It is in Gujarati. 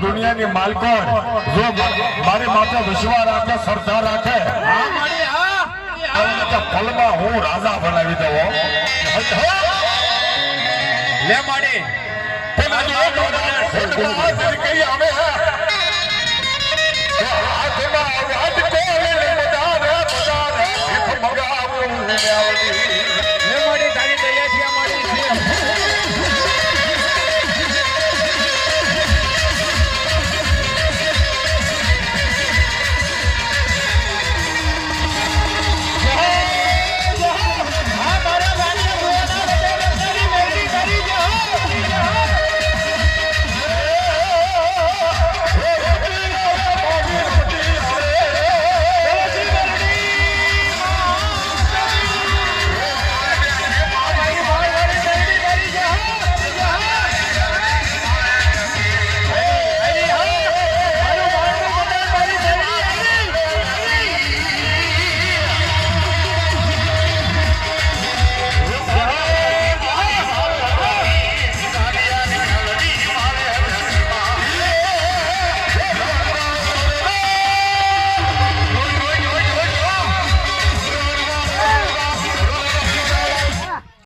દુનિયાની માલકોણ જો મારી માથે વિશ્વાસ રાખે શ્રદ્ધા રાખે ફલમાં હું રાજા બનાવી દઉં લે માડી. અમે